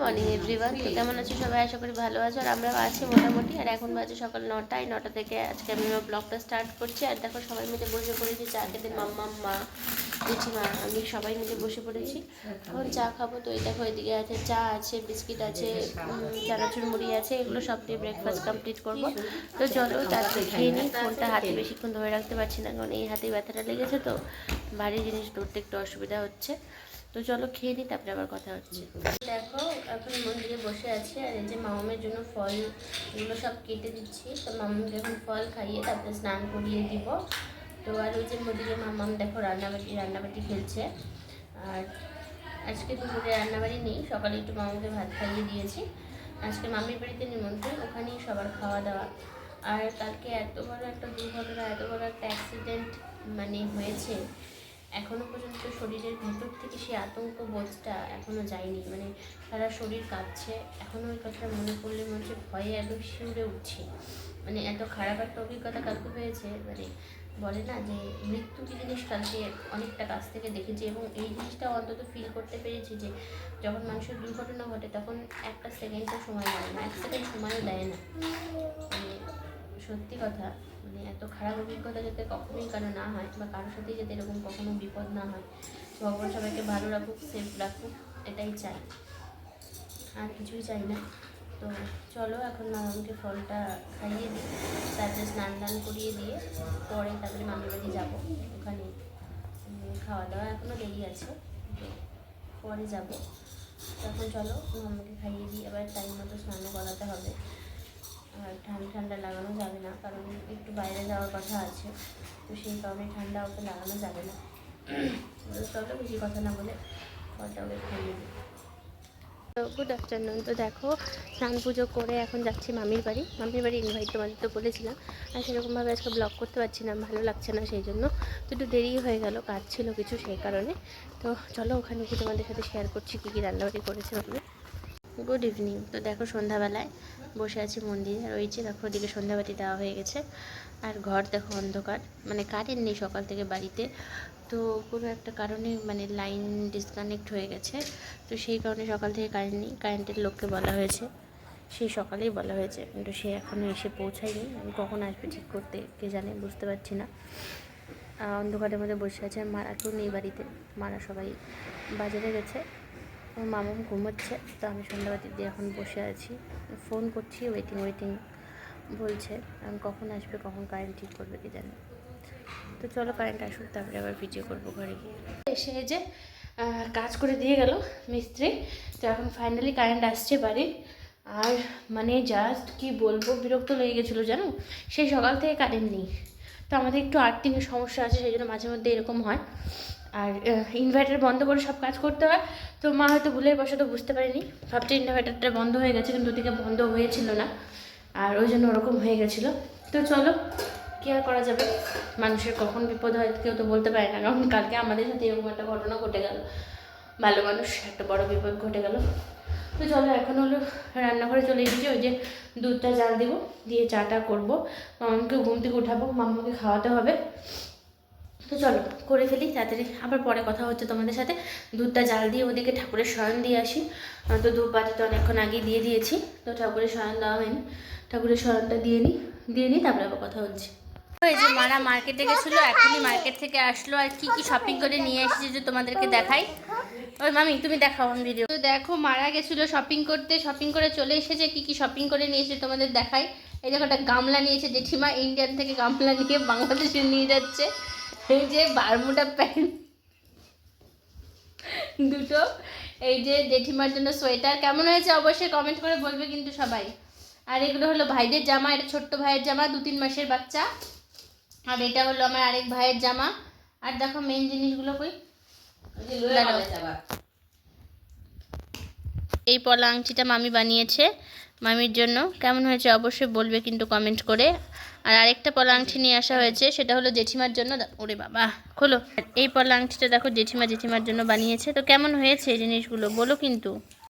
Morning everyone তো কেমন আছো সবাই? আশা করি ভালো আছো, আর আমরা আছি মোটামুটি। আর এখন বাজে সকাল নটায়। নটা থেকে আজকে আমি আমার ব্লগটা স্টার্ট করছি। আর দেখো, সবাই মিলে বসে পড়েছি। চা খেতে মাম্মা, মা, জেঠিমা, আমি সবাই মিলে বসে পড়েছি। এখন চা খাব। তো এই দেখো, এদিকে আছে চা আছে, বিস্কিট আছে চানাচুর মুড়ি আছে। এগুলো সব দিয়ে ব্রেকফাস্ট কমপ্লিট করব। তো চলো, তারপরে খেয়ে নিই। ফোনটা হাতে বেশিক্ষণ ধরে রাখতে পারছি না, কারণ এই হাতে ব্যথাটা লেগেছে। তো ভারী জিনিস ধরতে একটু অসুবিধা হচ্ছে। তো চলো খেয়ে নিই তারপরে আবার কথা হচ্ছে। দেখো, এখন মন্দিরে বসে আছি, আর এই যে মামামের জন্য ফল, এগুলো সব কেটে দিচ্ছি। তো মামামকে এখন ফল খাইয়ে তারপরে স্নান করিয়ে দিব। তো আর ওই যে মন্দিরে মামাম দেখো রান্নাবাটি রান্নাবাটি খেলছে। আর আজকে দুপুরে রান্নাবাড়ি নেই, সকালে একটু মামাকে ভাত খাইয়ে দিয়েছি। আজকে মামির বাড়িতে নিমন্ত্রণ, ওখানেই সবার খাওয়া দাওয়া। আর কালকে এত বড় একটা দুর্ঘটনা, এত বড় একটা অ্যাক্সিডেন্ট মানে হয়েছে এখনও পর্যন্ত শরীরের ভেতর থেকে সেই আতঙ্ক বোধটা এখনও যায়নি। মানে সারা শরীর কাঁপছে। এখনও ওই কথাটা মনে পড়লে মনে ভয়ে একদম শিউরে উঠছে। মানে এত খারাপ একটা অভিজ্ঞতা কালকে হয়েছে। মানে বলে না যে, মৃত্যু কি জিনিস কালকে অনেকটা কাছ থেকে দেখেছি এবং এই জিনিসটা অন্তত ফিল করতে পেরেছি যে, যখন মানুষের দুর্ঘটনা ঘটে তখন একটা সেকেন্ডও সময় লাগে না। এক সেকেন্ড সময়ও দেয় না। মানে সত্যি কথা মানে এত খারাপ অভিজ্ঞতা যাতে কখনোই কারও না হয় বা কারোর সাথেই যাতে এরকম কখনো বিপদ না হয় ভগবান সবাইকে ভালো রাখুক সেফ রাখুক, এটাই চাই। আর কিছুই চাই না। তো চলো এখন মামাকে ফলটা খাইয়ে দিই, তারপরে স্নান দান করিয়ে দিয়ে পরে তারপরে মামির বাড়ি যাব। ওখানে খাওয়া দাওয়া এখনও দেরি আছে পরে যাব। তখন চলো মামাকে খাইয়ে দিই, আবার টাইম মতো স্নানও করাতে হবে। ঠান্ডা ঠান্ডা লাগানো যাবে না, কারণ একটু বাইরে যাওয়ার কথা আছে। তো সেই কারণে ঠান্ডা ওকে লাগানো যাবে না। তো চলো বেশি কথা না বলে তো গুড আফটারনুন তো দেখো, স্নান পুজো করে এখন যাচ্ছি মামির বাড়ি। মামির বাড়ি ইনভাইট তোমাদের তো বলেছিলাম, আর সেরকমভাবে আজকে ব্লগ করতে পারছি না, ভালো লাগছে না সেই জন্য। তো একটু দেরি হয়ে গেল, কাজ ছিল কিছু সেই কারণে। তো চলো ওখানে কি তোমাদের সাথে শেয়ার করছি কী কী রান্নাবাড়ি করেছে মামি গুড ইভিনিং তো দেখো সন্ধ্যাবেলায় বসে আছি মন্দিরে। আর ওই যে দেখো ওদিকে সন্ধ্যাবাতি দেওয়া হয়ে গেছে। আর ঘর দেখো অন্ধকার। মানে কারেন্ট নেই সকাল থেকে বাড়িতে। তো কোনো একটা কারণে মানে লাইন ডিসকানেক্ট হয়ে গেছে। তো সেই কারণে সকাল থেকে কারেন্ট নেই। কারেন্টের লোককে বলা হয়েছে। সেই সকালেই বলা হয়েছে। কিন্তু সে এখনও এসে পৌঁছায়নি। আমি কখন আসবে ঠিক করতে কে জানে, বুঝতে পারছি না। অন্ধকারের মধ্যে বসে আছে। আর মারা কেউ নেই বাড়িতে। মারা সবাই বাজারে গেছে। আমার মামা ঘুমোচ্ছে, তো আমি সন্ধ্যাবাতি দিয়ে এখন বসে আছি। ফোন করছি ওয়েটিং ওয়েটিং বলছে আমি কখন আসবে, কখন কারেন্ট ঠিক করবে কি জানি। তো চলো কারেন্ট আসুক, তারপরে আবার ভিডিও করব ঘরে গিয়ে। এসে যে কাজ করে দিয়ে গেল মিস্ত্রি, তো এখন ফাইনালি কারেন্ট আসছে বাড়ির আর মানে জাস্ট কি বলব, বিরক্ত লেগে গেছিল জানো? সেই সকাল থেকে কারেন্ট নেই। তো আমাদের একটু আর্থিংয়ের সমস্যা আছে, সেই জন্য মাঝে মধ্যে এরকম হয়। আর ইনভার্টার বন্ধ করে সব কাজ করতে হয়। তো মা হয়তো ভুলের বশত বুঝতে পারেনি। ভাবছে ইনভার্টারটা বন্ধ হয়ে গেছে, কিন্তু ওদিকে বন্ধ হয়েছিল না। আর ওই জন্য ওরকম হয়ে গেছিল। তো চলো, কী আর করা যাবে? মানুষের কখন বিপদ হয় কেউ তো বলতে পারে না। কারণ কালকে আমাদের সাথে এরকম একটা ঘটনা ঘটে গেল। ভালো মানুষ, একটা বড় বিপদ ঘটে গেল। তো চলো, এখন হলো রান্নাঘরে চলে এসেছি। ওই যে দুধটা জাল দিব, দিয়ে চাটা করব। মামাকে ঘুম থেকে উঠাবো মামাকে খাওয়াতে হবে। তো চলো, করে ফেলি, তাড়াতাড়ি। আবার পরে কথা হচ্ছে তোমাদের সাথে। দুধটা জাল দিয়ে ওদিকে ঠাকুরের শয়ন দিয়ে আসি। তো ধূপ বাতি তো অনেকক্ষণ আগেই দিয়ে দিয়েছি। তো ঠাকুরের শয়ন দেওয়া হয়নি। ঠাকুরের শয়নটা দিয়ে নিই দিয়ে নিই তারপরে আবার কথা হচ্ছে। এই যে মারা মার্কেটে গেছিল, এখনই মার্কেট থেকে আসলো আর কি কি শপিং করে নিয়ে এসেছে যে তোমাদেরকে দেখাই। ওই মামি, তুমি দেখাও আমি ভিডিও তো দেখো, মারা গেছিল শপিং করতে। শপিং করে চলে এসেছে, কি কি শপিং করে নিয়ে এসেছে তোমাদের দেখাই। এই দেখো একটা গামলা নিয়েছে জেঠিমা ইন্ডিয়ান থেকে গামলা নিয়ে বাংলাদেশে নিয়ে যাচ্ছে। এই যে বারমুডা প্যান্ট। দুটো। এই যে জেঠিমার জন্য সোয়েটার। কেমন হয়েছে? অবশ্যই কমেন্ট করে বলবে কিন্তু সবাই। আর এগুলো হলো ভাইদের জামা। এটা ছোট্ট ভাইয়ের জামা দু তিন মাসের বাচ্চা। আর এটা হলো আমার আরেক ভাইয়ের জামা। আর দেখো মেন জিনিসগুলো কই। এই পলা আংটিটা মামি বানিয়েছে মামির জন্য। কেমন হয়েছে? অবশ্যই বলবে কিন্তু কমেন্ট করে। আর আরেকটা পলা আংটি নিয়ে আসা হয়েছে, সেটা হলো জেঠিমার জন্য। ওরে বাবা, খোলো। এই পলা আংটিটা দেখো জেঠিমা জেঠিমার জন্য বানিয়েছে। তো কেমন হয়েছে জিনিসগুলো? বলো কিন্তু।